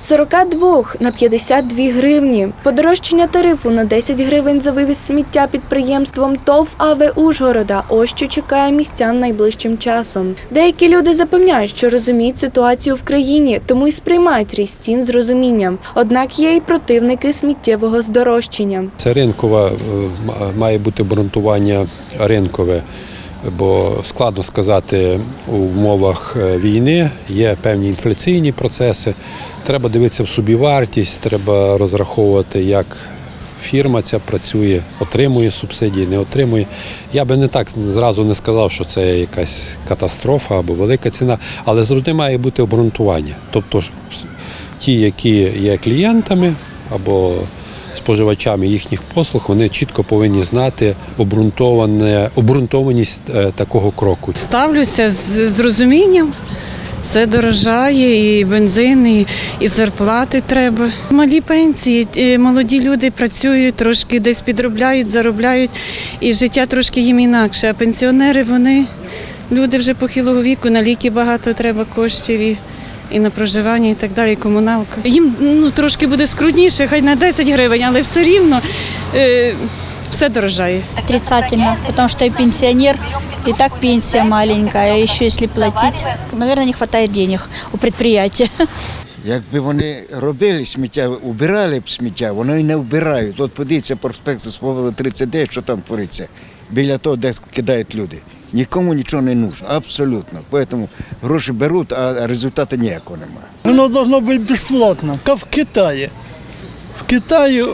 42 на 52 гривні. Подорожчання тарифу на 10 гривень за вивіз сміття підприємством ТОВ АВ Ужгорода. Ось що чекає містян найближчим часом. Деякі люди запевняють, що розуміють ситуацію в країні, тому й сприймають ріст цін з розумінням. Однак є і противники сміттєвого здорожчання. Це ринкова е, має бути обґрунтування ринкове, бо складно сказати у умовах е, війни є певні інфляційні процеси. Треба дивитися в собівартість, треба розраховувати, як фірма ця працює, отримує субсидії, не отримує. Я би не так зразу не сказав, що це якась катастрофа або велика ціна, але завжди має бути обґрунтування. Тобто ті, які є клієнтами або споживачами їхніх послуг, вони чітко повинні знати обґрунтованість е, такого кроку. Ставлюся з, з розумінням. Все дорожає, і бензин, і, і зарплати треба. Малі пенсії, е, молоді люди працюють, трошки десь підробляють, заробляють, і життя трошки їм інакше. А пенсіонери вони люди вже похилого віку, на ліки багато треба коштів. І, і на проживання, і так далі, і комуналка. Їм ну, трошки буде скрутніше, хай на 10 гривень, але все рівно е, все дорожає. Отрицательно, потому что я пенсионер, и так пенсия маленькая, а еще если платить, наверное, не хватает денег у предприятия. Якби вони робили сміття, убирали б сміття, вони і не вбирають. От подивіться проспект Свободи 39, що там твориться, біля того, де кидають люди. Нікому нічого не нужно, абсолютно. Тому гроші беруть, а результату ніякого немає. Воно должно бути безплатно, як в Китаї. В Китаї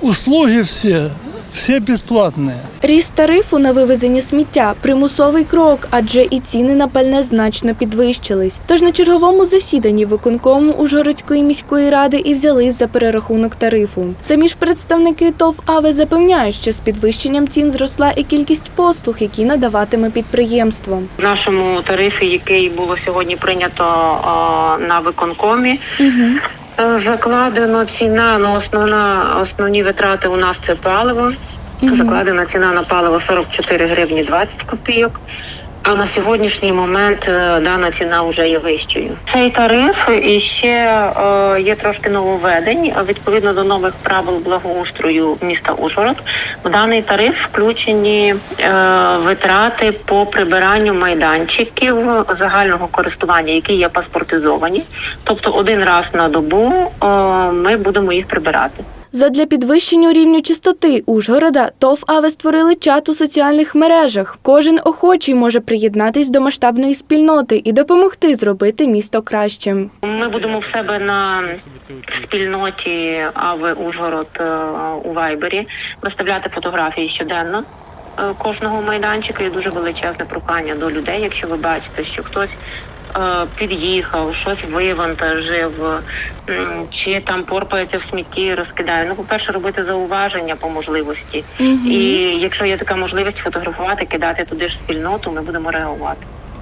услуги все, все бесплатные. Ріст тарифу на вивезення сміття примусовий крок, адже і ціни на пальне значно підвищились. Тож на черговому засіданні виконкому Ужгородської міської ради і взялись за перерахунок тарифу. Самі ж представники ТОВ АВЕ запевняють, що з підвищенням цін зросла і кількість послуг, які надаватиме підприємство. В нашому тарифі, який було сьогодні прийнято на виконкомі, е, закладено ціна ну основна основні витрати. У нас це паливо. Закладена ціна на паливо 44 гривні 20 копійок. А на сьогоднішній момент е, дана ціна вже є вищою. Цей тариф і ще е, є трошки нововведень. Відповідно до нових правил благоустрою міста Ужгород, в даний тариф включені е, витрати по прибиранню майданчиків загального користування, які є паспортизовані. Тобто один раз на добу ми будемо їх прибирати. Задля підвищення рівня чистоти Ужгорода ТОВ АВЕ створили чат у соціальних мережах. Кожен охочий може приєднатись до масштабної спільноти і допомогти зробити місто кращим. Ми будемо в себе на спільноті АВ Ужгород е, у Вайбері виставляти фотографії щоденно е, кожного майданчика. І дуже величезне прохання до людей. Якщо ви бачите, що хтось під'їхав, щось вивантажив, чи там порпається в смітті, розкидає. Ну, по-перше, робити зауваження по можливості. І якщо є така можливість фотографувати, кидати туди ж спільноту, ми будемо реагувати.